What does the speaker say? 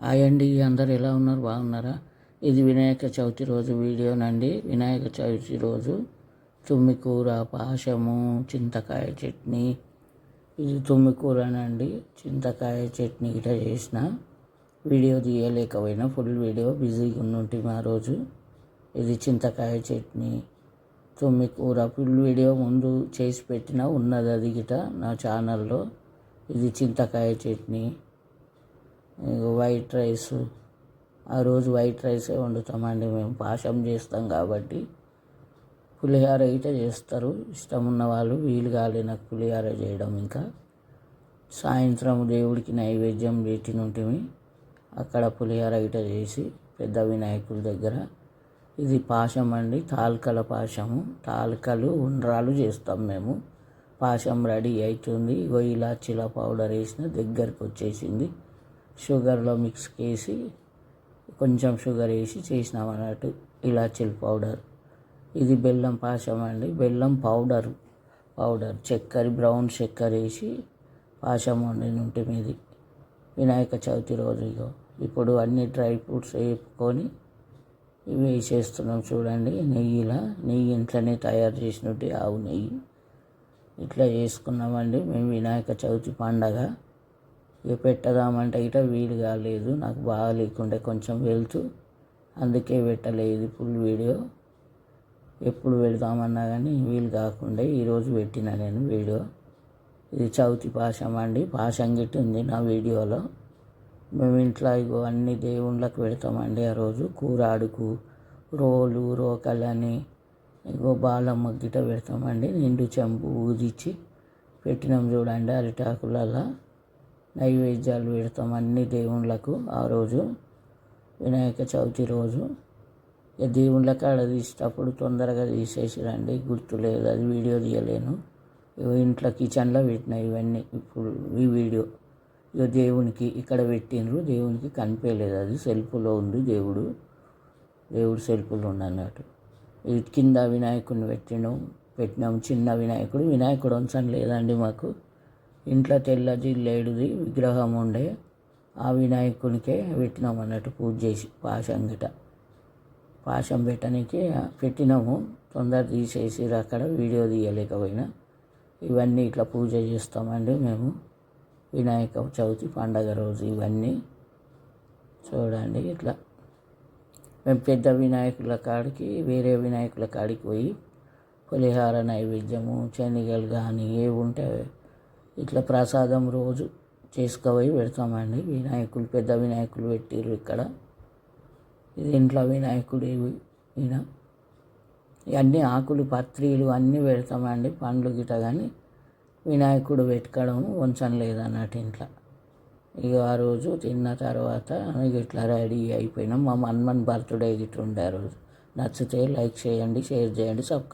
ఆయండి అండి అందరు ఎలా ఉన్నారు? బాగున్నారా? ఇది వినాయక చవితి రోజు వీడియోనండి. వినాయక చవితి రోజు తుమ్మికూర పాశము చింతకాయ చట్నీ. ఇది తుమ్మికూరనండి. చింతకాయ చట్నీ ఇట్లా చేసిన. వీడియో తీయలేకపోయినా ఫుల్ వీడియో బిజీగా ఉండుంటే ఆ రోజు. ఇది చింతకాయ చట్నీ. తుమ్మికూర ఫుల్ వీడియో ముందు చేసి పెట్టిన ఉన్నది అది గిట నా ఛానల్లో. ఇది చింతకాయ చట్నీ. వైట్ రైస్ ఆ రోజు వైట్ రైసే వండుతామండి మేము. పాశం చేస్తాం కాబట్టి పులిహార అయితే చేస్తారు. ఇష్టం ఉన్న వాళ్ళు వీలు కాలే నాకు పులిహార చేయడం ఇంకా. సాయంత్రం దేవుడికి నైవేద్యం పెట్టిన ఉంటుంది అక్కడ పులిహార ఇట చేసి పెద్ద వినాయకుడి దగ్గర. ఇది పాశం అండి తాల్కల పాశము. తాల్కలు ఉండ్రాలు చేస్తాం మేము. పాశం రెడీ అవుతుంది ఇగో ఇలాచీల పౌడర్ వేసిన దగ్గరికి వచ్చేసింది షుగర్లో మిక్స్ చేసి కొంచెం షుగర్ వేసి చేసినాం అన్నట్టు ఇలాచీల పౌడర్. ఇది బెల్లం పాశం అండి. బెల్లం పౌడర్. పౌడర్. చక్కెర బ్రౌన్ చక్కెర వేసి పాశం వండిన ఉంటే మీది. వినాయక చవితి రోజు ఇగో. ఇప్పుడు అన్ని డ్రై ఫ్రూట్స్ వేపుకొని వేసేస్తున్నాం చూడండి. నెయ్యిలా. నెయ్యి ఇంట్లోనే తయారు చేసినట్టు ఆవు నెయ్యి. ఇట్లా చేసుకున్నామండి. మేము వినాయక చవితి పండగ. ఇక పెట్టదామంటే ఇట వీలు కాలేదు నాకు బాగా లేకుండే కొంచెం వెళ్తూ అందుకే పెట్టలేదు ఫుల్ వీడియో. ఎప్పుడు పెడదామన్నా కానీ వీలు కాకుండా ఈరోజు పెట్టిన నేను వీడియో. ఇది చవితి పాశం అండి పాశం గిట్టింది నా వీడియోలో. మేము ఇంట్లో ఇగో అన్ని దేవుళ్ళకి పెడతామండి ఆ రోజు కూరాడుకు రోలు రోకలని ఇగో బాలమ్మ గిట పెడతామండి నిండు చెంపు ఊదిచ్చి పెట్టినాం చూడండి అరిటాకులలో నైవేద్యాలు పెడతాం అన్ని దేవుళ్ళకు ఆ రోజు. వినాయక చవితి రోజు. ఇక దేవుళ్ళ కాడ తీసేటప్పుడు తొందరగా తీసేసి రండి. గుర్తులేదు అది వీడియో తీయలేను. ఇగో ఇంట్లో కిచెన్లో పెట్టిన ఇవన్నీ. ఇప్పుడు ఈ వీడియో. ఇక దేవునికి ఇక్కడ పెట్టినరు దేవునికి కనిపించలేదు అది. సెల్ఫ్లో ఉంది దేవుడు. దేవుడు సెల్ఫ్లో ఉంది అన్నట్టు. ఇది కింద వినాయకుడిని పెట్టినాం. పెట్టినాం. చిన్న వినాయకుడు. వినాయకుడు వంచం లేదండి మాకు. ఇంట్లో తెల్లది లేడుది విగ్రహం ఉండే ఆ వినాయకునికే పెట్టినాం అన్నట్టు పూజ చేసి పాశం గిట పాశం పెట్టడానికి పెట్టినాము. తొందర తీసేసి అక్కడ వీడియో తీయలేకపోయినా. ఇవన్నీ ఇట్లా పూజ చేస్తామండి మేము. వినాయక చవితి పండగ రోజు ఇవన్నీ. చూడండి ఇట్లా. మేము పెద్ద వినాయకుల కాడికి వేరే వినాయకుల కాడికి పోయి పులిహార నైవేద్యము శనగలు కానీ ఏవి ఉంటే ఇట్లా ప్రసాదం రోజు చేసుకుపోయి పెడతామండి. వినాయకులు పెద్ద వినాయకులు పెట్టిర్రు ఇక్కడ. ఇది ఇంట్లో వినాయకుడు ఈయన ఇవన్నీ ఆకులు పత్రీలు అన్నీ పెడతామండి. పండ్లు గిట కానీ వినాయకుడు పెట్టుకోవడం వంచం లేదన్నట్టు ఇంట్లో. ఇక ఆ రోజు తిన్న తర్వాత ఇట్లా రెడీ అయిపోయినాం. మా మన్మన్ బర్త్డే గిట్ల ఉండే ఆ రోజు. నచ్చితే లైక్ చేయండి షేర్ చేయండి సబ్స్క్రైబ్